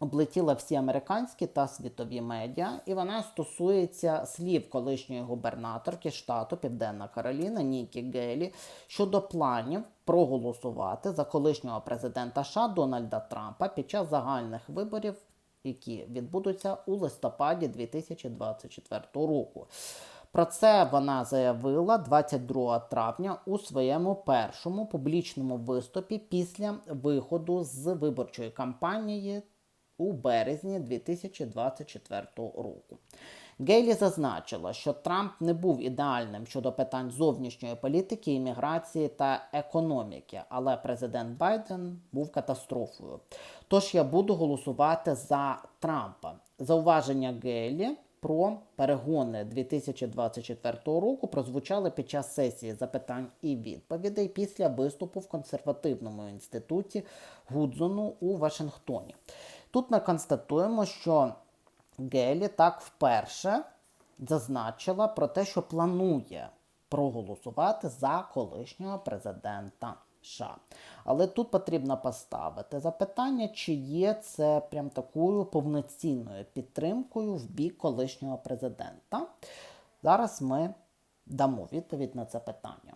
облетіла всі американські та світові медіа, і вона стосується слів колишньої губернаторки штату Південна Кароліна Нікі Гейлі щодо планів проголосувати за колишнього президента США Дональда Трампа під час загальних виборів, які відбудуться у листопаді 2024 року. Про це вона заявила 22 травня у своєму першому публічному виступі після виходу з виборчої кампанії у березні 2024 року. Гейлі зазначила, що Трамп не був ідеальним щодо питань зовнішньої політики, імміграції та економіки, але президент Байден був катастрофою. Тож я буду голосувати за Трампа. Зауваження Гейлі про перегони 2024 року прозвучали під час сесії запитань і відповідей після виступу в консервативному інституті Гудзону у Вашингтоні. Тут ми констатуємо, що Гелі так вперше зазначила про те, що планує проголосувати за колишнього президента США. Але тут потрібно поставити запитання, чи є це прям такою повноцінною підтримкою в бік колишнього президента. Зараз ми дамо відповідь на це питання.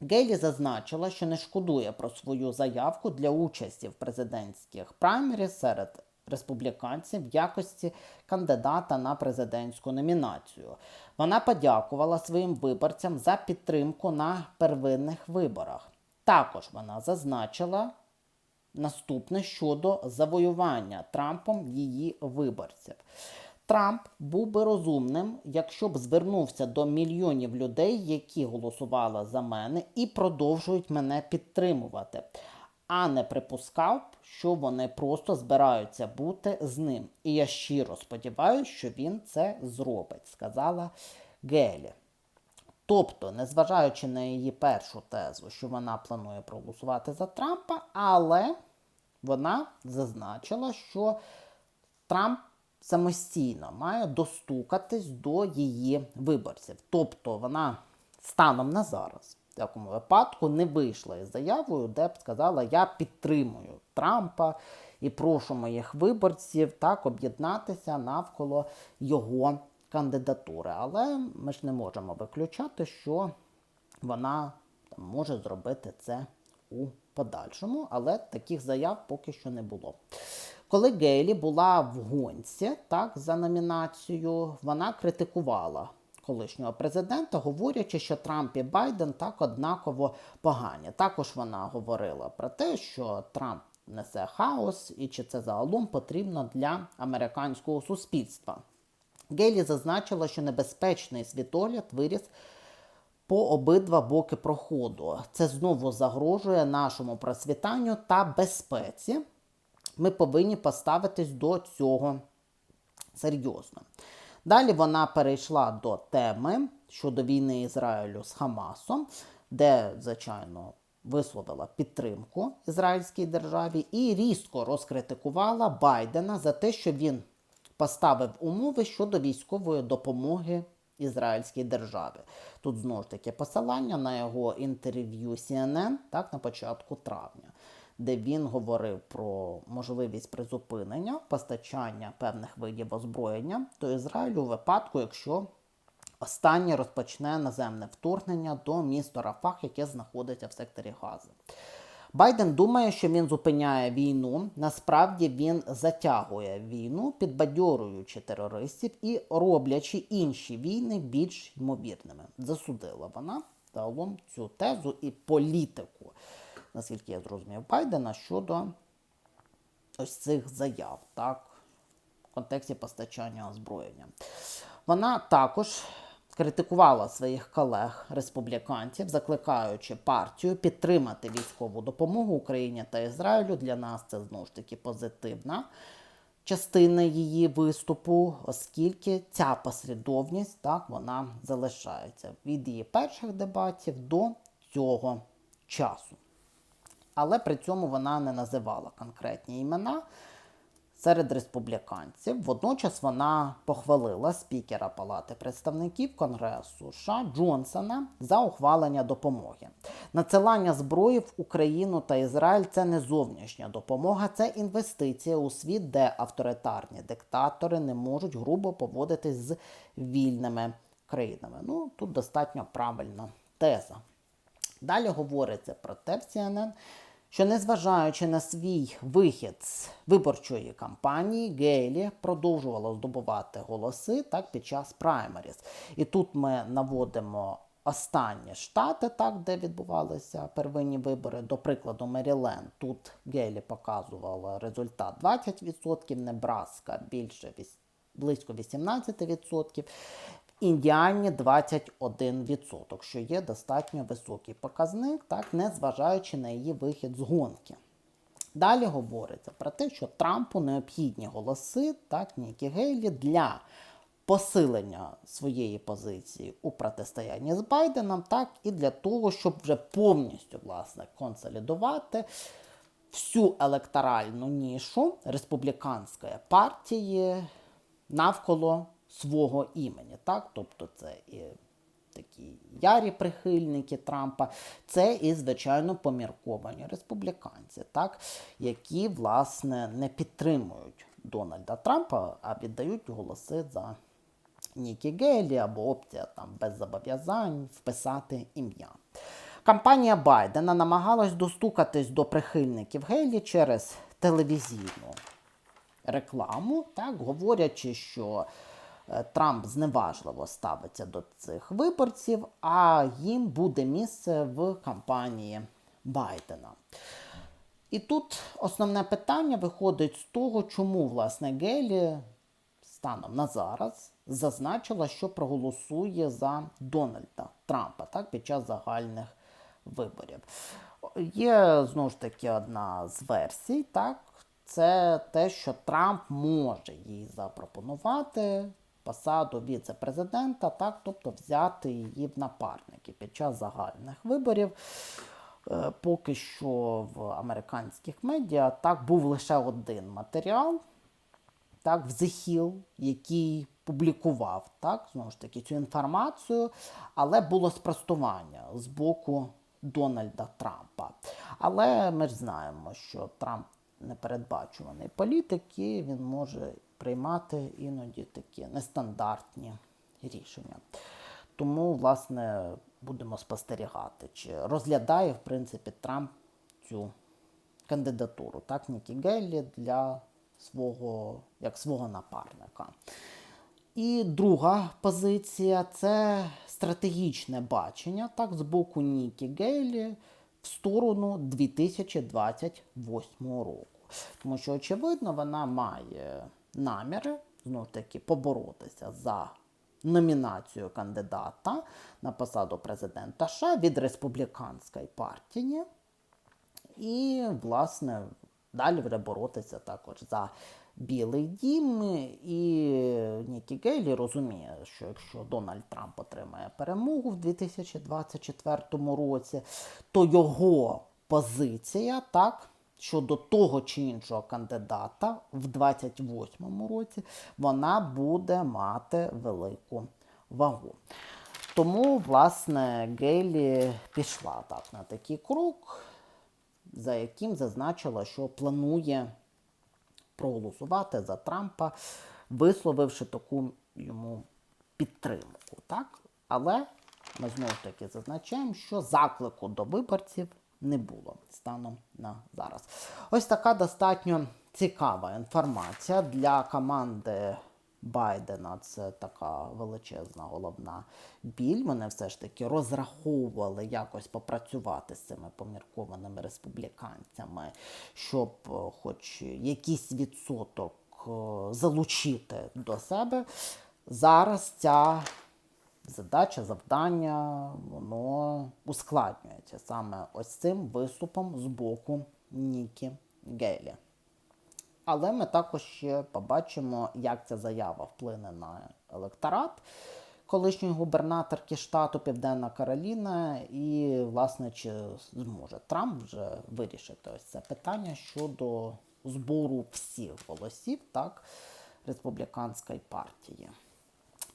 Гейлі зазначила, що не шкодує про свою заявку для участі в президентських праймері серед республіканців в якості кандидата на президентську номінацію. Вона подякувала своїм виборцям за підтримку на первинних виборах. Також вона зазначила наступне щодо завоювання Трампом її виборців. Трамп був би розумним, якщо б звернувся до мільйонів людей, які голосували за мене і продовжують мене підтримувати, а не припускав, що вони просто збираються бути з ним. І я щиро сподіваюся, що він це зробить, сказала Гелі. Тобто, незважаючи на її першу тезу, що вона планує проголосувати за Трампа, але вона зазначила, що Трамп самостійно має достукатись до її виборців. Тобто вона станом на зараз, в такому випадку, не вийшла із заявою, де б сказала, я підтримую Трампа і прошу моїх виборців так об'єднатися навколо його кандидатури. Але ми ж не можемо виключати, що вона може зробити це у подальшому, але таких заяв поки що не було. Коли Гейлі була в гонці так, за номінацією, вона критикувала колишнього президента, говорячи, що Трамп і Байден так однаково погані. Також вона говорила про те, що Трамп несе хаос і чи це загалом потрібно для американського суспільства. Гейлі зазначила, що небезпечний світогляд виріс по обидва боки проходу. Це знову загрожує нашому процвітанню та безпеці. Ми повинні поставитись до цього серйозно. Далі вона перейшла до теми щодо війни Ізраїлю з Хамасом, де, звичайно, висловила підтримку ізраїльській державі і різко розкритикувала Байдена за те, що він поставив умови щодо військової допомоги ізраїльській державі. Тут знову ж таки посилання на його інтерв'ю CNN так, на початку травня, де він говорив про можливість призупинення постачання певних видів озброєння до Ізраїлю у випадку, якщо останнє розпочне наземне вторгнення до міста Рафах, яке знаходиться в секторі Гази. Байден думає, що він зупиняє війну. Насправді він затягує війну, підбадьорюючи терористів і роблячи інші війни більш ймовірними. Засудила вона загалом цю тезу і політику, наскільки я зрозумів, Байдена щодо ось цих заяв, так, в контексті постачання озброєння. Вона також критикувала своїх колег республіканців, закликаючи партію підтримати військову допомогу Україні та Ізраїлю. Для нас це знову ж таки позитивна частина її виступу, оскільки ця послідовність так вона залишається від її перших дебатів до цього часу. Але при цьому вона не називала конкретні імена серед республіканців. Водночас вона похвалила спікера Палати представників Конгресу США Джонсона за ухвалення допомоги. Надсилання зброї в Україну та Ізраїль це не зовнішня допомога, це інвестиція у світ, де авторитарні диктатори не можуть грубо поводитись з вільними країнами. Ну тут достатньо правильна теза. Далі говориться про те в CNN, що незважаючи на свій вихід з виборчої кампанії, Гейлі продовжувала здобувати голоси так під час праймеріс. І тут ми наводимо останні штати, так, де відбувалися первинні вибори. До прикладу, Меріленд. Тут Гейлі показувала результат 20%, Небраска більше близько 18%. Індіані 21%, що є достатньо високий показник, так, незважаючи на її вихід з гонки. Далі говориться про те, що Трампу необхідні голоси, так, Нікі Гейлі, для посилення своєї позиції у протистоянні з Байденом, так, і для того, щоб вже повністю власне, консолідувати всю електоральну нішу республіканської партії навколо свого імені. Так? Тобто це і такі ярі прихильники Трампа, це і, звичайно, помірковані республіканці, так? які, власне, не підтримують Дональда Трампа, а віддають голоси за Нікі Гейлі або опція там без зобов'язань вписати ім'я. Кампанія Байдена намагалась достукатись до прихильників Гейлі через телевізійну рекламу, так, говорячи, що Трамп зневажливо ставиться до цих виборців, а їм буде місце в кампанії Байдена. І тут основне питання виходить з того, чому власне Гейлі станом на зараз зазначила, що проголосує за Дональда Трампа так, під час загальних виборів. Є знову ж таки одна з версій, так, це те, що Трамп може їй запропонувати посаду віце-президента, так, тобто взяти її в напарники під час загальних виборів. Е, Поки що в американських медіа так був лише один матеріал, так, в The Hill, який публікував так, знову ж таки, цю інформацію, але було спростування з боку Дональда Трампа. Але ми ж знаємо, що Трамп непередбачуваний політик, і він може приймати іноді такі нестандартні рішення. Тому, власне, будемо спостерігати, чи розглядає, в принципі, Трамп цю кандидатуру, так, Нікі Геллі для свого, як свого напарника. І друга позиція це стратегічне бачення так, з боку Нікі Гейлі в сторону 2028 року. Тому що, очевидно, вона має наміри знову ж таки поборотися за номінацію кандидата на посаду президента США від республіканської партії. І, власне, далі буде боротися також за Білий дім. І Нікі Гейлі розуміє, що якщо Дональд Трамп отримає перемогу в 2024 році, то його позиція так. Щодо того чи іншого кандидата в 28 році вона буде мати велику вагу. Тому, власне, Гейлі пішла так на такий крок, за яким зазначила, що планує проголосувати за Трампа, висловивши таку йому підтримку. Так? Але ми знову ж таки зазначаємо, що заклику до виборців не було станом на зараз. Ось така достатньо цікава інформація для команди Байдена. Це така величезна головна біль. Вони все ж таки розраховували якось попрацювати з цими поміркованими республіканцями, щоб е, хоч якийсь відсоток е, залучити до себе. Зараз ця задача, завдання, воно ускладнюється саме ось цим виступом з боку Нікі Гейлі. Але ми також ще побачимо, як ця заява вплине на електорат, колишньої губернаторки штату Південна Кароліна, і, власне, чи зможе Трамп вже вирішити ось це питання щодо збору всіх голосів так, республіканської партії.